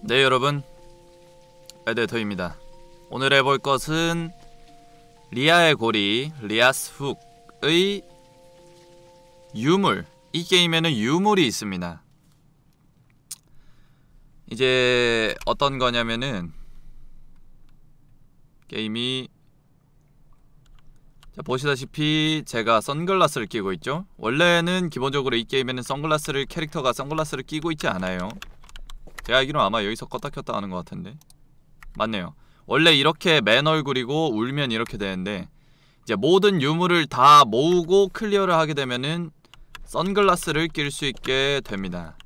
네 여러분. 에데터입니다. 오늘 해볼 것은 리아의 고리 리아스 훅의 유물. 이 게임에는 유물이 있습니다. 이제 어떤 거냐면은 게임이 자, 보시다시피 제가 선글라스를 끼고 있죠? 원래는 기본적으로 이 게임에는 선글라스를 캐릭터가 선글라스를 끼고 있지 않아요 제가 알기로 아마 여기서 껐다 켰다 하는 것 같은데. 맞네요. 원래 이렇게 맨 얼굴이고 울면 이렇게 되는데 이제 모든 유물을 다 모으고 클리어를 하게 되면은 선글라스를 낄 수 있게 됩니다.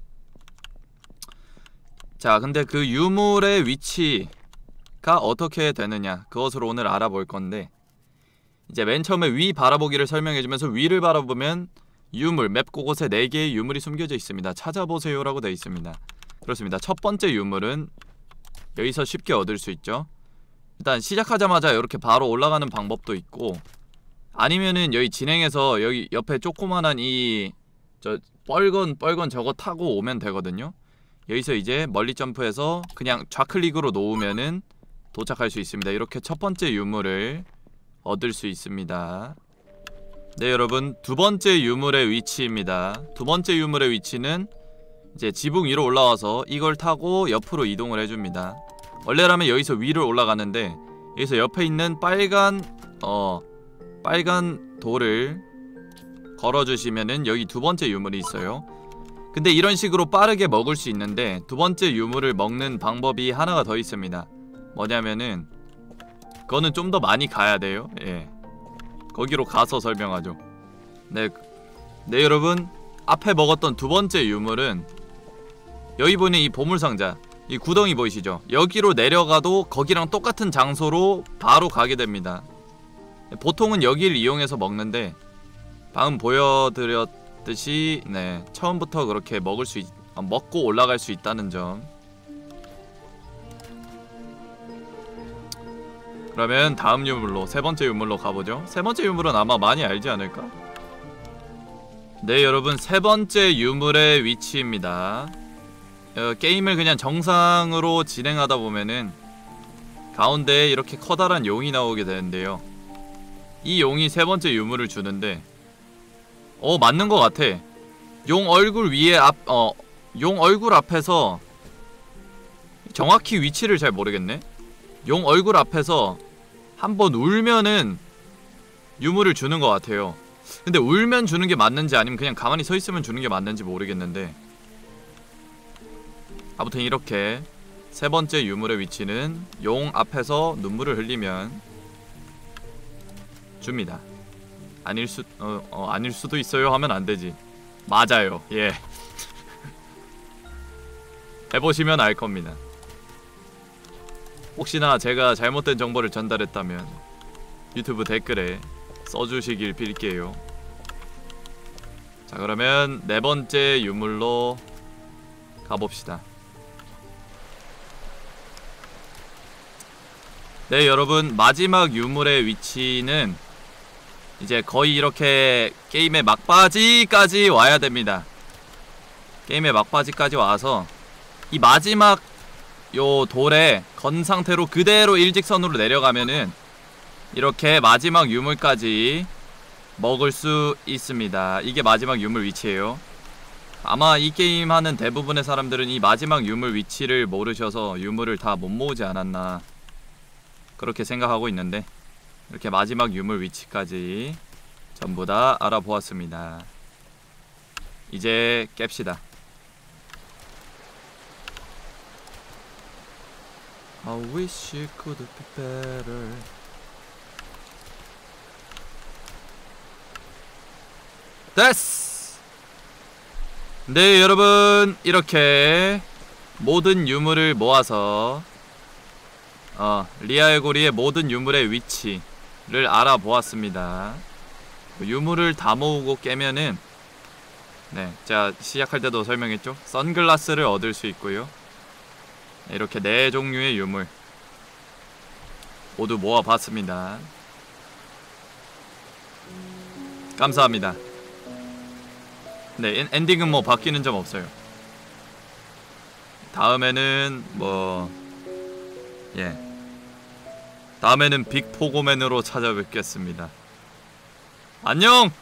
자 근데 그 유물의 위치가 어떻게 되느냐 그것을 오늘 알아볼 건데 이제 맨 처음에 위 바라보기를 설명해주면서 위를 바라보면 유물 맵 곳곳에 4개의 유물이 숨겨져 있습니다. 찾아보세요 라고 되어 있습니다 그렇습니다. 첫 번째 유물은 여기서 쉽게 얻을 수 있죠. 일단 시작하자마자 이렇게 바로 올라가는 방법도 있고 아니면은 여기 진행해서 여기 옆에 조그만한 이 저 뻘건 뻘건 저거 타고 오면 되거든요. 여기서 이제 멀리 점프해서 그냥 좌클릭으로 놓으면은 도착할 수 있습니다. 이렇게 첫 번째 유물을 얻을 수 있습니다. 네 여러분. 두 번째 유물의 위치입니다. 두 번째 유물의 위치는 이제 지붕 위로 올라와서 이걸 타고 옆으로 이동을 해줍니다. 원래라면 여기서 위로 올라가는데 여기서 옆에 있는 빨간 어 빨간 돌을 걸어주시면은 여기 두 번째 유물이 있어요. 근데 이런 식으로 빠르게 먹을 수 있는데 두 번째 유물을 먹는 방법이 하나가 더 있습니다. 뭐냐면은 그거는 좀 더 많이 가야 돼요. 예. 거기로 가서 설명하죠. 네, 네 여러분. 앞에 먹었던 두 번째 유물은 여기 보이는 이 보물상자 이 구덩이 보이시죠? 여기로 내려가도 거기랑 똑같은 장소로 바로 가게 됩니다. 보통은 여기를 이용해서 먹는데 방금 보여드렸듯이 네 처음부터 그렇게 먹을 수 있, 먹고 올라갈 수 있다는 점. 그러면 다음 유물로 세 번째 유물로 가보죠. 세 번째 유물은 아마 많이 알지 않을까? 네 여러분 세 번째 유물의 위치입니다 어, 게임을 그냥 정상으로 진행하다 보면은 가운데에 이렇게 커다란 용이 나오게 되는데요. 이 용이 세 번째 유물을 주는데 어 맞는 것 같아. 용 얼굴 위에 앞 어 용 얼굴 앞에서 정확히 위치를 잘 모르겠네. 용 얼굴 앞에서 한번 울면은 유물을 주는 것 같아요. 근데 울면 주는 게 맞는지 아니면 그냥 가만히 서 있으면 주는 게 맞는지 모르겠는데 아무튼 이렇게 세 번째 유물의 위치는 용 앞에서 눈물을 흘리면 줍니다. 아닐 수, 어, 어, 아닐 수도 있어요 하면 안 되지. 맞아요. 예. 해보시면 알 겁니다. 혹시나 제가 잘못된 정보를 전달했다면 유튜브 댓글에 써주시길 빌게요. 자 그러면 네 번째 유물로 가봅시다. 네 여러분. 마지막 유물의 위치는 이제 거의 이렇게 게임의 막바지까지 와야 됩니다. 게임의 막바지까지 와서 이 마지막 요 돌에 건 상태로 그대로 일직선으로 내려가면은 이렇게 마지막 유물까지 먹을 수 있습니다. 이게 마지막 유물 위치예요 아마 이 게임 하는 대부분의 사람들은 이 마지막 유물 위치를 모르셔서 유물을 다 못 모으지 않았나 그렇게 생각하고 있는데 이렇게 마지막 유물 위치까지 전부 다 알아보았습니다 이제 깹시다 I wish it could be better. 됐어! 네, 여러분. 이렇게 모든 유물을 모아서 어, 리아의 고리의 모든 유물의 위치를 알아보았습니다. 유물을 다 모으고 깨면은 네, 자 시작할 때도 설명했죠. 선글라스를 얻을 수 있고요. 이렇게 네 종류의 유물 모두 모아봤습니다. 감사합니다. 네, 엔딩은 뭐 바뀌는 점 없어요. 다음에는 뭐 예. 다음에는 빅포고맨으로 찾아뵙겠습니다. 안녕!